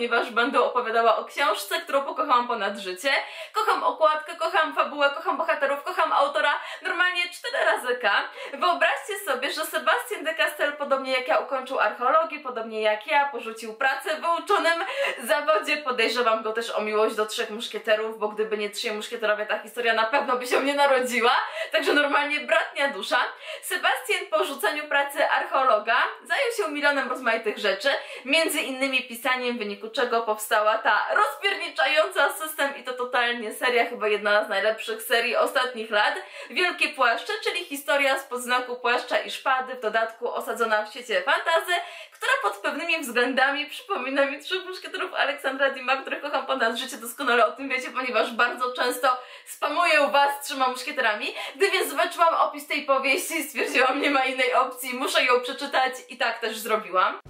ponieważ będę opowiadała o książce, którą pokochałam ponad życie. Kocham okładkę, kocham fabułę, kocham bohaterów, kocham autora, normalnie cztery razy K. Wyobraźcie sobie, że Sebastian de Castel, podobnie jak ja, ukończył archeologię, podobnie jak ja, porzucił pracę w uczonym zawodzie. Podejrzewam go też o miłość do Trzech Muszkieterów, bo gdyby nie Trzej Muszkieterowie, ta historia na pewno by się nie narodziła. Także normalnie bratnia dusza. Sebastian po rzuceniu pracy archeologa zajął się milionem rozmaitych rzeczy, między innymi pisaniem, w wyniku czego powstała ta rozpierniczająca system i to totalnie seria, chyba jedna z najlepszych serii ostatnich lat. Wielkie Płaszcze, czyli historia z podznaku płaszcza i szpady, w dodatku osadzona w świecie fantazy, która pod pewnymi względami przypomina mi Trzech Muszkieterów Aleksandra Dima, których kocham ponad życie, doskonale o tym wiecie, ponieważ bardzo często spamuję was Trzema Muszkieterami. Gdy więc zobaczyłam opis tej powieści, stwierdziłam, nie ma innej opcji, muszę ją przeczytać i tak też zrobiłam.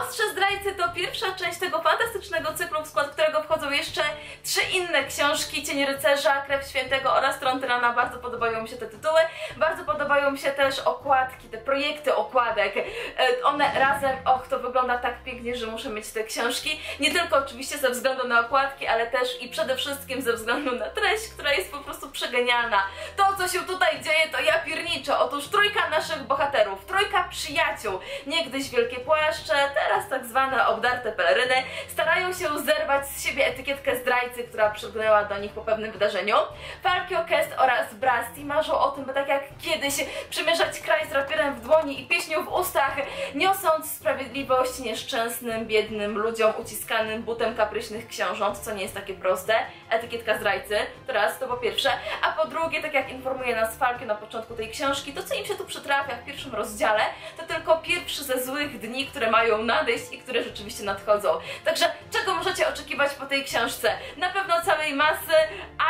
Ostrze Zdrajcy to pierwsza część tego fantastycznego cyklu, w skład którego wchodzą jeszcze trzy inne książki, Cień Rycerza, Krew Świętego oraz Tron Tyrana. Bardzo podobają mi się te tytuły. Bardzo podobają mi się też okładki, te projekty okładek. E, one razem, och, to wygląda tak pięknie, że muszę mieć te książki. Nie tylko oczywiście ze względu na okładki, ale też i przede wszystkim ze względu na treść, która jest po prostu przegenialna. To, co się tutaj dzieje, to ja pierniczę. Otóż trójka naszych bohaterów, trójka przyjaciół, niegdyś wielkie płaszcze, teraz tak zwane obdarte peleryny, starają się zerwać z siebie etykietkę zdrajcy, która przygnęła do nich po pewnym wydarzeniu. Falkio, Kest oraz Brasti marzą o tym, by tak jak kiedyś przymierzać kraj z rapierem w dłoni i pieśnią w ustach, niosąc sprawiedliwość nieszczęsnym, biednym ludziom uciskanym butem kapryśnych książąt, co nie jest takie proste. Etykietka zdrajcy, to raz, to po pierwsze. A po drugie, tak jak informuje nas Falkio na początku tej książki, to co im się tu przytrafia w pierwszym rozdziale, to tylko pierwszy ze złych dni, które mają nadejść i które rzeczywiście nadchodzą. Także czego możecie oczekiwać po tej książce? Na pewno całej masy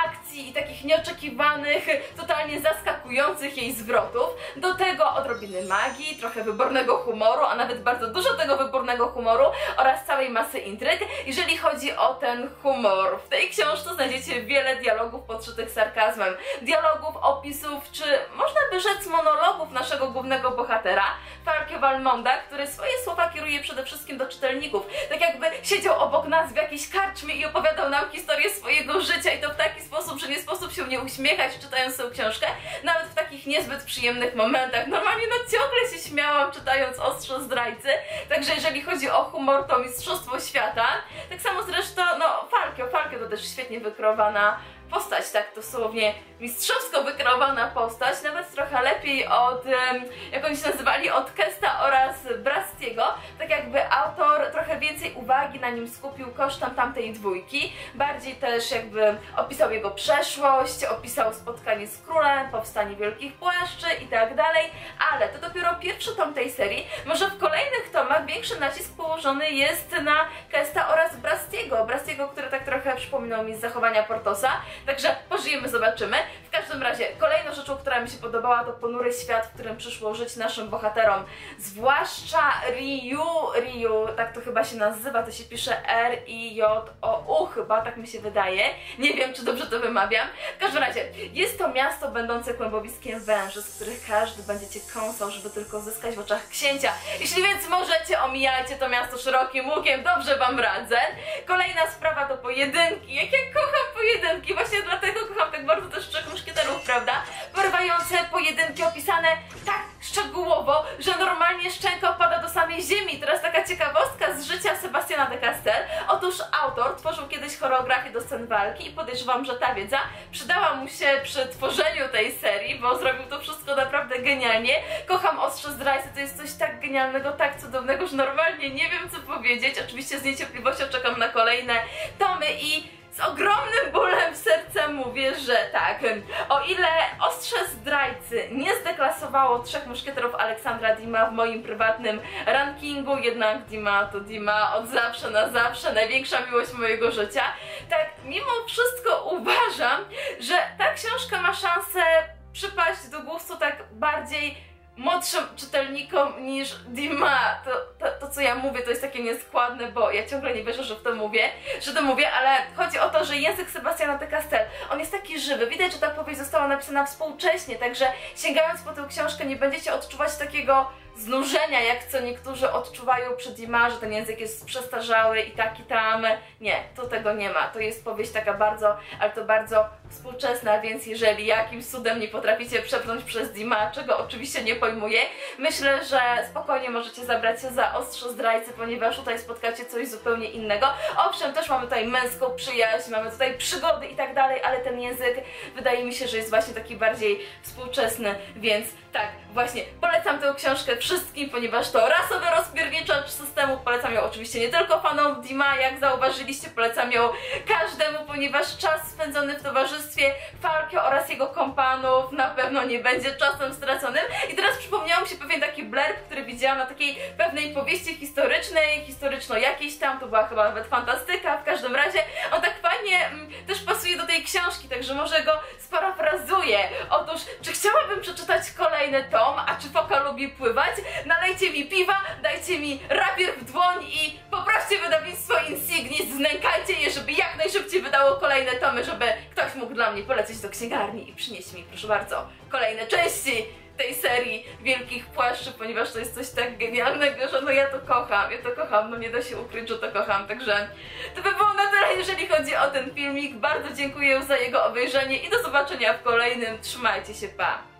akcji i takich nieoczekiwanych, totalnie zaskakujących jej zwrotów. Do tego odrobiny magii, trochę wybornego humoru, a nawet bardzo dużo tego wybornego humoru oraz całej masy intryg. Jeżeli chodzi o ten humor, w tej książce znajdziecie wiele dialogów podszytych sarkazmem, dialogów, opisów, czy można by rzec monologów naszego głównego bohatera, Falkio Valmonda, który swoje słowa kieruje przede wszystkim do czytelników. Tak jakby siedział obok nas w jakiejś karczmie i opowiadał nam historię swojego życia i to w taki sposób, że nie sposób się nie uśmiechać czytając tę książkę, nawet w takich niezbyt przyjemnych momentach. Normalnie no ciągle się śmiałam czytając Ostrze Zdrajcy, także jeżeli chodzi o humor to Mistrzostwo Świata. Tak samo zresztą, no Falkio, Falkio to też świetnie wykreowana postać, tak dosłownie mistrzowsko wykreowana postać, nawet trochę lepiej od, jak oni się nazywali, od Kesta oraz Brastiego, tak jakby autor trochę więcej uwagi na nim skupił kosztem tamtej dwójki, bardziej też jakby opisał jego przeszłość, opisał spotkanie z królem, powstanie Wielkich Płaszczy i tak dalej, ale to dopiero pierwszy tom tej serii, może w kolejnych tomach większy nacisk położony jest na Kesta oraz Brastiego, Brastiego, który tak trochę przypominał mi z zachowania Portosa, Także pożyjemy, zobaczymy. Każdym razie, kolejną rzeczą, która mi się podobała, to ponury świat, w którym przyszło żyć naszym bohaterom. Zwłaszcza Ryu, Ryu, tak to chyba się nazywa, to się pisze R-I-J-O-U chyba, tak mi się wydaje. Nie wiem, czy dobrze to wymawiam. W każdym razie, jest to miasto będące kłębowiskiem węży, z których każdy będzie cię kąsał, żeby tylko zyskać w oczach księcia. Jeśli więc możecie, omijajcie to miasto szerokim łukiem, dobrze wam radzę. Kolejna sprawa to pojedynki. Jak ja kocham pojedynki, właśnie dlatego kocham tak bardzo też Trzech Muszkieterów, prawda? Porywające pojedynki opisane tak szczegółowo, że normalnie szczęka opada do samej ziemi. Teraz taka ciekawostka z życia Sebastiana de Castel. Otóż autor tworzył kiedyś choreografię do scen walki i podejrzewam, że ta wiedza przydała mu się przy tworzeniu tej serii, bo zrobił to wszystko naprawdę genialnie. Kocham Ostrze Zdrajcy, to jest coś tak genialnego, tak cudownego, że normalnie nie wiem co powiedzieć. Oczywiście z niecierpliwością czekam na kolejne tomy i z ogromnym bólem w serca mówię, że tak. O ile Ostrze Zdrajcy nie zdeklasowało Trzech Muszkieterów Aleksandra Dima w moim prywatnym rankingu, jednak Dima to Dima od zawsze na zawsze, największa miłość mojego życia, tak mimo wszystko uważam, że ta książka ma szansę przypaść do gustu tak bardziej młodszym czytelnikom niż Dima. To, to, to, co ja mówię, to jest takie nieskładne, bo ja ciągle nie wierzę, że w to mówię, że to mówię, ale chodzi o to, że język Sebastiana de Castel, on jest taki żywy. Widać, że ta powieść została napisana współcześnie, także sięgając po tę książkę nie będziecie odczuwać takiego znużenia, jak co niektórzy odczuwają przy Dima, że ten język jest przestarzały i taki tam. Nie, to tego nie ma. To jest powieść taka bardzo, ale to bardzo współczesna, więc jeżeli jakimś cudem nie potraficie przepchnąć przez Dima, czego oczywiście nie pojmuję, myślę, że spokojnie możecie zabrać się za ostrze zdrajcy, ponieważ tutaj spotkacie coś zupełnie innego. Owszem, też mamy tutaj męską przyjaźń, mamy tutaj przygody i tak dalej, ale ten język wydaje mi się, że jest właśnie taki bardziej współczesny, więc tak, właśnie polecam tę książkę wszystkim, ponieważ to rasowy rozpierniczacz systemu, polecam ją oczywiście nie tylko fanom Dima, jak zauważyliście, polecam ją każdemu, ponieważ czas spędzony w towarzystwie Falkio oraz jego kompanów na pewno nie będzie czasem straconym. I teraz przypomniał mi się pewien taki blurb, który widziałam na takiej pewnej powieści historycznej, historyczno jakiejś tam, to była chyba nawet fantastyka, w każdym razie. On tak fajnie mm, też pasuje do tej książki, także może go Otóż, czy chciałabym przeczytać kolejny tom, a czy foka lubi pływać? Nalejcie mi piwa, dajcie mi rapier w dłoń i poproście wydawnictwo Insignis, znękajcie je, żeby jak najszybciej wydało kolejne tomy, żeby ktoś mógł dla mnie polecieć do księgarni i przynieść mi, proszę bardzo, kolejne części tej serii Wielkich Płaszczy, ponieważ to jest coś tak genialnego, że no ja to kocham, ja to kocham, no nie da się ukryć, że to kocham, także to by było na tyle, jeżeli chodzi o ten filmik. Bardzo dziękuję za jego obejrzenie i do zobaczenia w kolejnym. Trzymajcie się, pa!